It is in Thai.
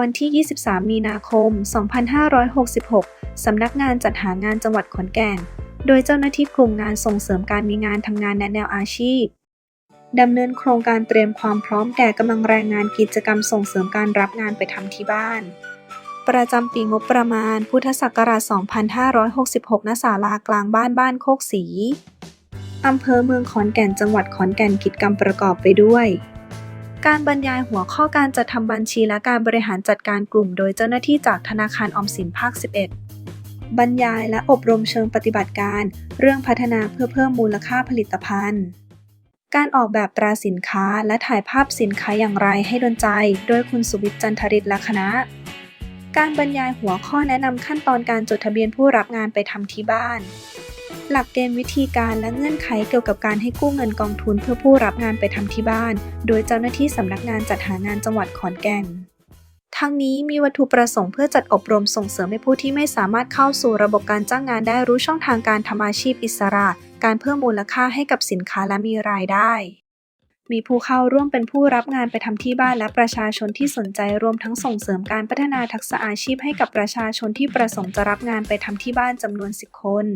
วันที่ 23 มีนาคม 2566 สำนักงานจัดหางานจังหวัดขอนแก่น โดยเจ้าหน้าที่กลุ่มงานส่งเสริมการมีงานทำงานแนแนวอาชีพดำเนินโครงการเตรียมความพร้อมแก่กำลังแรงงานกิจกรรมส่งเสริมการรับงานไปทำที่บ้าน ประจำปีงบประมาณ พุทธศักราช 2566 ณ ศาลากลางบ้านบ้านโคกศรีอำเภอเมืองขอนแก่นจังหวัดขอนแก่นกิจกรรมประกอบไปด้วย การบรรยายหัวข้อการจัดทำบัญชีและการบริหารจัดการกลุ่ม โดยเจ้าหน้าที่จากธนาคารออมสินภาค 11 บรรยายและอบรมเชิงปฏิบัติการ เรื่องพัฒนาเพื่อเพิ่มมูลค่าผลิตภัณฑ์ การออกแบบตราสินค้าและถ่ายภาพสินค้าอย่างไรให้โดนใจ โดยคุณสุวิทย์จันทริตและคณะ การบรรยายหัวข้อแนะนำขั้นตอนการจดทะเบียนผู้รับงานไปทำที่บ้าน หลักเกณฑ์วิธีการและเงื่อนไขเกี่ยวกับการให้กู้เงินกองทุนเพื่อผู้รับงานไปทำที่บ้าน โดยเจ้าหน้าที่สำนักงานจัดหางานจังหวัดขอนแก่นทั้งนี้มีวัตถุประสงค์เพื่อจัดอบรมส่งเสริมให้ผู้ที่ไม่สามารถเข้าสู่ระบบการจ้างงานได้รู้ช่องทางการทำอาชีพอิสระ การเพิ่มมูลค่าให้กับสินค้าและมีรายได้ มีผู้เข้าร่วมเป็นผู้รับงานไปทำที่บ้านและประชาชนที่สนใจรวมทั้งส่งเสริมการพัฒนาทักษะอาชีพให้กับประชาชนที่ประสงค์จะรับงานไปทำที่บ้านจำนวน 10 คน